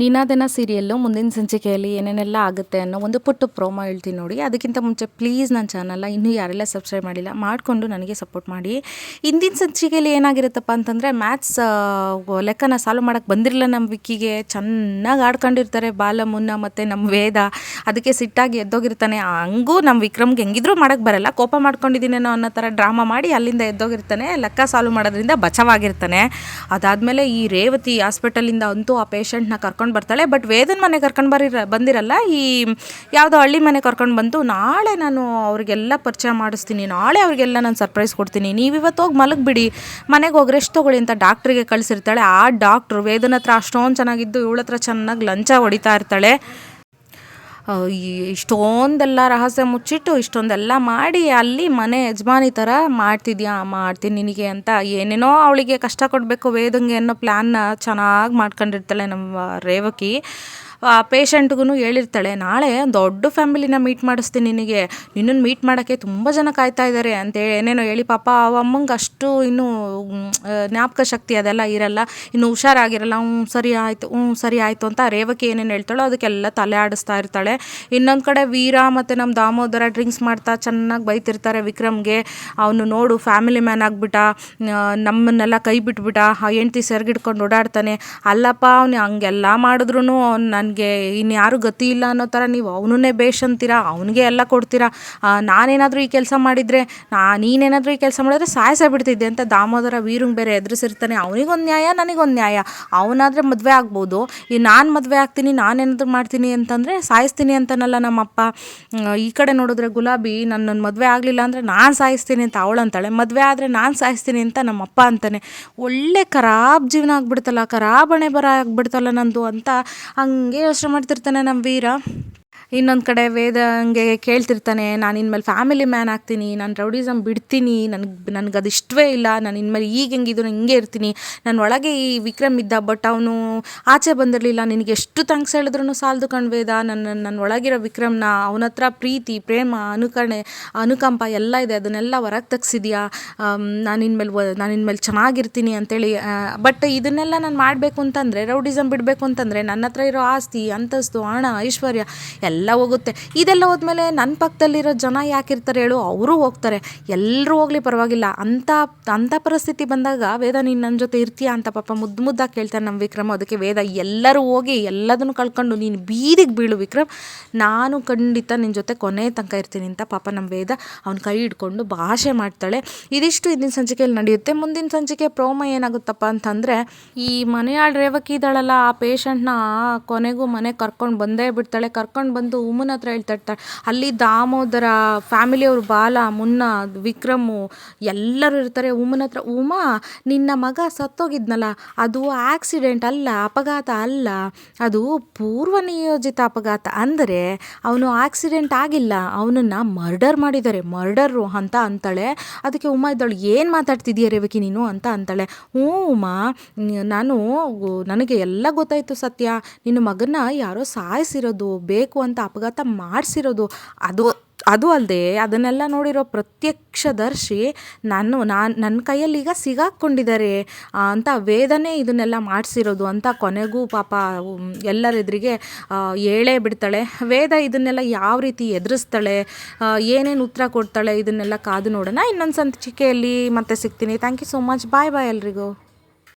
ನೀನಾದನ serial ಮುಂದಿನ ಸಂಚಿಕೆಯಲ್ಲಿ ಏನೇನೆಲ್ಲ ಆಗುತ್ತೆ ಅನ್ನೋ ಒಂದು ಪುಟ್ಟ ಪ್ರೋಮೋ ಹೇಳ್ತೀನಿ ನೋಡಿ. ಅದಕ್ಕಿಂತ ಮುಂಚೆ ಪ್ಲೀಸ್ ನನ್ನ ಚಾನಲ್ನ ಇನ್ನೂ ಯಾರೆಲ್ಲ ಸಬ್ಸ್ಕ್ರೈಬ್ ಮಾಡಿಲ್ಲ, ಮಾಡಿಕೊಂಡು ನನಗೆ ಸಪೋರ್ಟ್ ಮಾಡಿ. ಇಂದಿನ ಸಂಚಿಕೆಯಲ್ಲಿ ಏನಾಗಿರುತ್ತಪ್ಪ ಅಂತಂದರೆ ಮ್ಯಾಥ್ಸ್ ಲೆಕ್ಕನ ಸಾಲ್ವ್ ಮಾಡೋಕ್ಕೆ ಬಂದಿರಲಿಲ್ಲ ನಮ್ಮ ವಿಕ್ಕಿಗೆ. ಚೆನ್ನಾಗಿ ಆಡ್ಕೊಂಡಿರ್ತಾರೆ ಬಾಲ, ಮುನ್ನ ಮತ್ತು ನಮ್ಮ ವೇದ. ಅದಕ್ಕೆ ಸಿಟ್ಟಾಗಿ ಎದ್ದೋಗಿರ್ತಾನೆ. ಹಂಗೂ ನಮ್ಮ ವಿಕ್ರಮ್ಗೆ ಹೆಂಗಿದ್ರೂ ಮಾಡೋಕ್ಕೆ ಬರಲ್ಲ. ಕೋಪ ಮಾಡ್ಕೊಂಡಿದ್ದೀನೇನೋ ಅನ್ನೋ ಥರ ಡ್ರಾಮಾ ಮಾಡಿ ಅಲ್ಲಿಂದ ಎದ್ದೋಗಿರ್ತಾನೆ. ಲೆಕ್ಕ ಸಾಲ್ವ್ ಮಾಡೋದ್ರಿಂದ ಬಚಾವಾಗಿರ್ತಾನೆ ಅದಾದಮೇಲೆ ಈ ರೇವತಿ ಹಾಸ್ಪಿಟಲಿಂದ ಅಂತೂ ಆ ಪೇಷಂಟ್ನ ಕರ್ಕೊಂಡು ಬರ್ತಾಳೆ. ಬಟ್ ವೇದನ್ ಮನೆ ಕರ್ಕೊಂಡು ಬರಿ ಬಂದಿರಲ್ಲ. ಈ ಯಾವುದೋ ಹಳ್ಳಿ ಮನೆ ಕರ್ಕೊಂಡು ಬಂತು ನಾಳೆ ನಾನು ಅವ್ರಿಗೆಲ್ಲ ಪರಿಚಯ ಮಾಡಿಸ್ತೀನಿ. ನಾಳೆ ಅವ್ರಿಗೆಲ್ಲ ನಾನು ಸರ್ಪ್ರೈಸ್ ಕೊಡ್ತೀನಿ. ನೀವು ಇವತ್ತು ಹೋಗಿ ಮಲಗಿಬಿಡಿ. ಮನೆಗೆ ಹೋಗಿ ರೆಸ್ಟ್ ತೊಗೊಳ್ಳಿ ಅಂತ ಡಾಕ್ಟ್ರಿಗೆ ಕಳಿಸಿರ್ತಾಳೆ. ಆ ಡಾಕ್ಟ್ರು ವೇದನ ಹತ್ರ ಅಷ್ಟೊಂದು ಚೆನ್ನಾಗಿದ್ದು ಇವಳ ಹತ್ರ ಚೆನ್ನಾಗಿ ಲಂಚ ಹೊಡಿತಾ ಇರ್ತಾಳೆ. ಇಷ್ಟೊಂದೆಲ್ಲ ರಹಸ್ಯ ಮುಚ್ಚಿಟ್ಟು ಇಷ್ಟೊಂದೆಲ್ಲ ಮಾಡಿ ಅಲ್ಲಿ ಮನೆ ಯಜಮಾನಿ ಥರ ಮಾಡ್ತಿದ್ಯಾ? ಮಾಡ್ತೀನಿ ನಿನಗೆ ಅಂತ ಏನೇನೋ ಅವಳಿಗೆ ಕಷ್ಟ ಕೊಡಬೇಕು ವೇದಂಗೆ ಅನ್ನೋ ಪ್ಲ್ಯಾನ್ನ ಚೆನ್ನಾಗಿ ಮಾಡ್ಕೊಂಡಿರ್ತಾಳೆ ನಮ್ಮ ರೇವಕಿ. ಪೇಷಂಟ್ಗೂ ಹೇಳಿರ್ತಾಳೆ, ನಾಳೆ ಒಂದು ದೊಡ್ಡ ಫ್ಯಾಮಿಲಿನ ಮೀಟ್ ಮಾಡಿಸ್ತೀನಿ ನಿನಗೆ. ನಿನ್ನನ್ನು ಮೀಟ್ ಮಾಡೋಕ್ಕೆ ತುಂಬ ಜನ ಕಾಯ್ತಾ ಇದ್ದಾರೆ ಅಂತೇಳಿ ಏನೇನೋ ಹೇಳಿ, ಪಾಪ ಅವ ಅಮ್ಮಂಗೆ ಅಷ್ಟು ಇನ್ನೂ ಜ್ಞಾಪಕ ಶಕ್ತಿ ಅದೆಲ್ಲ ಇರಲ್ಲ, ಇನ್ನು ಹುಷಾರಾಗಿರಲ್ಲ. ಹ್ಞೂ ಸರಿ ಆಯಿತು ಹ್ಞೂ ಸರಿ ಆಯಿತು ಅಂತ ರೇವಕಿ ಏನೇನು ಹೇಳ್ತಾಳೋ ಅದಕ್ಕೆಲ್ಲ ತಲೆ ಆಡಿಸ್ತಾ ಇರ್ತಾಳೆ. ಇನ್ನೊಂದು ಕಡೆ ವೀರ ಮತ್ತು ನಮ್ಮ ದಾಮೋದರ ಡ್ರಿಂಕ್ಸ್ ಮಾಡ್ತಾ ಚೆನ್ನಾಗಿ ಬೈತಿರ್ತಾರೆ ವಿಕ್ರಮ್ಗೆ. ಅವನು ನೋಡು, ಫ್ಯಾಮಿಲಿ ಮ್ಯಾನ್ ಆಗಿಬಿಟ್ಟ ನಮ್ಮನ್ನೆಲ್ಲ ಕೈ ಬಿಟ್ಬಿಟ್ಟ, ಆ ಹೆಂಡ್ತಿ ಸೆರ್ಗಿಡ್ಕೊಂಡು ಓಡಾಡ್ತಾನೆ. ಅಲ್ಲಪ್ಪ, ಅವ್ನು ಹಂಗೆಲ್ಲ ಮಾಡಿದ್ರು ಅವ್ನು ನನಗೆ ಇನ್ಯಾರು ಗತಿ ಇಲ್ಲ ಅನ್ನೋ ಥರ ನೀವು ಅವನನ್ನೇ ಬೇಷ್ ಅಂತೀರಾ ಅವನಿಗೆ ಎಲ್ಲ ಕೊಡ್ತೀರಾ? ನಾನೇನಾದರೂ ಈ ಕೆಲಸ ಮಾಡಿದರೆ ನಾ ನೀನೇನಾದರೂ ಈ ಕೆಲಸ ಮಾಡಿದ್ರೆ ಸಾಯಿಸೇ ಬಿಡ್ತಿದ್ದೆ ಅಂತ ದಾಮೋದರ ವೀರಂಗೆ ಬೇರೆ ಎದುರಿಸಿರ್ತಾನೆ. ಅವನಿಗೊಂದು ನ್ಯಾಯ, ನನಗೊಂದು ನ್ಯಾಯ. ಅವನಾದರೆ ಮದುವೆ ಆಗ್ಬೋದು. ಈ ನಾನು ಮದುವೆ ಆಗ್ತೀನಿ, ನಾನೇನಾದರೂ ಮಾಡ್ತೀನಿ ಅಂತಂದರೆ ಸಾಯಿಸ್ತೀನಿ ಅಂತನಲ್ಲ ನಮ್ಮಪ್ಪ. ಈ ಕಡೆ ನೋಡಿದ್ರೆ ಗುಲಾಬಿ ನನ್ನ ಮದುವೆ ಆಗಲಿಲ್ಲ ಅಂದರೆ ನಾನು ಸಾಯಿಸ್ತೀನಿ ಅಂತ ಅವಳಂತಾಳೆ ಮದುವೆ ಆದರೆ ನಾನು ಸಾಯಿಸ್ತೀನಿ ಅಂತ ನಮ್ಮಪ್ಪ ಅಂತಾನೆ. ಒಳ್ಳೆ ಖರಾಬ್ ಜೀವನ ಆಗ್ಬಿಡ್ತಲ್ಲ ಖರಾಬಣೆ ಬರ ಆಗ್ಬಿಡ್ತಲ್ಲ ನಂದು ಅಂತ ಹಂಗೆ ಯೋಚನೆ ಮಾಡ್ತಿರ್ತಾನೆ ನಮ್ಮ ವೀರ. ಇನ್ನೊಂದು ಕಡೆ ವೇದ ಹಂಗೆ ಕೇಳ್ತಿರ್ತಾನೆ, ನಾನು ಇನ್ಮೇಲೆ ಫ್ಯಾಮಿಲಿ ಮ್ಯಾನ್ ಆಗ್ತೀನಿ, ನಾನು ರೌಡಿಸಮ್ ಬಿಡ್ತೀನಿ, ನನಗೆ ನನಗೆ ಅದು ಇಷ್ಟವೇ ಇಲ್ಲ, ನಾನು ಇನ್ಮೇಲೆ ಈಗ ಹೆಂಗಿದ್ರು ಹಿಂಗೆ ಇರ್ತೀನಿ ನನ್ನ ಒಳಗೆ ಈ ವಿಕ್ರಮ್ ಇದ್ದ ಬಟ್ ಅವನು ಆಚೆ ಬಂದಿರಲಿಲ್ಲ, ನಿನಗೆ ಎಷ್ಟು ಥ್ಯಾಂಕ್ಸ್ ಹೇಳಿದ್ರು ಸಾಲದು ಕಣ್ ವೇದ ನನ್ನ ನನ್ನ ಒಳಗಿರೋ ವಿಕ್ರಮ್ನ, ಅವನ ಹತ್ರ ಪ್ರೀತಿ, ಪ್ರೇಮ, ಅನುಕರಣೆ, ಅನುಕಂಪ ಎಲ್ಲ ಇದೆ, ಅದನ್ನೆಲ್ಲ ಹೊರಗೆ ತೆಗ್ಸಿದ್ಯಾ? ನಾನು ಇನ್ಮೇಲೆ ನಾನು ಇನ್ಮೇಲೆ ಚೆನ್ನಾಗಿರ್ತೀನಿ ಅಂತೇಳಿ ಬಟ್ ಇದನ್ನೆಲ್ಲ ನಾನು ಮಾಡಬೇಕು ಅಂತಂದರೆ ರೌಡಿಸಮ್ ಬಿಡಬೇಕು ಅಂತಂದರೆ ನನ್ನ ಹತ್ರ ಇರೋ ಆಸ್ತಿ, ಅಂತಸ್ತು, ಹಣ, ಐಶ್ವರ್ಯ, ಎಲ್ಲ ಹೋಗುತ್ತೆ. ಇದೆಲ್ಲ ಹೋದ್ಮೇಲೆ ನನ್ನ ಪಕ್ಕದಲ್ಲಿರೋ ಜನ ಯಾಕಿರ್ತಾರೆ ಹೇಳು, ಅವರು ಹೋಗ್ತಾರೆ. ಎಲ್ಲರೂ ಹೋಗಲಿ ಪರವಾಗಿಲ್ಲ. ಅಂಥ ಅಂಥ ಪರಿಸ್ಥಿತಿ ಬಂದಾಗ ವೇದ ನೀನು ನನ್ನ ಜೊತೆ ಇರ್ತೀಯಾ ಅಂತ ಪಾಪ ಮುದ್ದು ಮುದ್ದಾಗಿ ಕೇಳ್ತಾನೆ ನಮ್ಮ ವಿಕ್ರಮ್. ಅದಕ್ಕೆ ವೇದ, ಎಲ್ಲರೂ ಹೋಗಿ ಎಲ್ಲದನ್ನು ಕಳ್ಕೊಂಡು ನೀನು ಬೀದಿಗೆ ಬೀಳು ವಿಕ್ರಮ್. ನಾನು ಖಂಡಿತ ನಿನ್ನ ಜೊತೆ ಕೊನೆ ತನಕ ಇರ್ತೀನಿ ಅಂತ ಪಾಪ ನಮ್ಮ ವೇದ ಅವ್ನ ಕೈ ಹಿಡ್ಕೊಂಡು ಭಾಷೆ ಮಾಡ್ತಾಳೆ. ಇದಿಷ್ಟು ಇಂದಿನ ಸಂಚಿಕೆಯಲ್ಲಿ ನಡೆಯುತ್ತೆ. ಮುಂದಿನ ಸಂಚಿಕೆ ಪ್ರೋಮ ಏನಾಗುತ್ತಪ್ಪ ಅಂತಂದರೆ, ಈ ಮನೆಯಾಳ ರೇವಕಿ ಇದ್ದಾಳಲ್ಲ ಆ ಪೇಷಂಟ್ನ ಕೊನೆಗೂ ಮನೆ ಕರ್ಕೊಂಡು ಬಂದೇ ಬಿಡ್ತಾಳೆ. ಕರ್ಕೊಂಡು ಬಂದು ಉಮ್ಮನ ಹತ್ರ ಹೇಳ್ತಾ ಇರ್ತಾಳೆ ಅಲ್ಲಿ ದಾಮೋದರ ಫ್ಯಾಮಿಲಿಯವರು ಬಾಲ, ಮುನ್ನ, ವಿಕ್ರಮು ಎಲ್ಲರೂ ಇರ್ತಾರೆ. ಉಮ್ಮನ ಹತ್ರ, ಉಮಾ, ನಿನ್ನ ಮಗ ಸತ್ತೋಗಿದ್ನಲ್ಲ, ಅದು ಆಕ್ಸಿಡೆಂಟ್ ಅಲ್ಲ, ಅಪಘಾತ ಅಲ್ಲ, ಅದು ಪೂರ್ವ ನಿಯೋಜಿತ ಅಪಘಾತ ಅಂದರೆ ಅವನು ಆಕ್ಸಿಡೆಂಟ್ ಆಗಿಲ್ಲ, ಅವನನ್ನು ಮರ್ಡರ್ ಮಾಡಿದ್ದಾರೆ. ಮರ್ಡರು ಅಂತ ಅಂತಾಳೆ. ಅದಕ್ಕೆ ಉಮಾ ಇದ್ದಾಳು, ಏನು ಮಾತಾಡ್ತಿದ್ದೀಯ ರೇವಕಿ ನೀನು ಅಂತ ಅಂತಾಳೆ. ಹ್ಞೂ ಉಮಾ, ನಾನು ನನಗೆ ಎಲ್ಲ ಗೊತ್ತಾಯಿತು ಸತ್ಯ. ನಿನ್ನ ಮಗನ ಯಾರೋ ಸಾಯಿಸಿರೋದು ಬೇಕು ಅಂತ ಅಪಘಾತ ಮಾಡಿಸಿರೋದು ಅದು ಅದು ಅಲ್ಲದೆ ಅದನ್ನೆಲ್ಲ ನೋಡಿರೋ ಪ್ರತ್ಯಕ್ಷದರ್ಶಿ ನಾನು ನಾನು ನನ್ನ ಕೈಯಲ್ಲಿ ಈಗ ಸಿಗಾಕ್ಕೊಂಡಿದ್ದಾರೆ ಅಂತ ವೇದನೆ ಇದನ್ನೆಲ್ಲ ಮಾಡಿಸಿರೋದು ಅಂತ ಕೊನೆಗೂ ಪಾಪ ಎಲ್ಲರ ಎದುರಿಗೆ ಹೇಳೇ ಬಿಡ್ತಾಳೆ. ವೇದ ಇದನ್ನೆಲ್ಲ ಯಾವ ರೀತಿ ಎದುರಿಸ್ತಾಳೆ ಏನೇನು ಉತ್ತರ ಕೊಡ್ತಾಳೆ ಇದನ್ನೆಲ್ಲ ಕಾದು ನೋಡೋಣ. ಇನ್ನೊಂದು ಸಂಚಿಕೆಯಲ್ಲಿ ಮತ್ತೆ ಸಿಗ್ತೀನಿ. Thank you so much bye bye ಎಲ್ರಿಗೂ.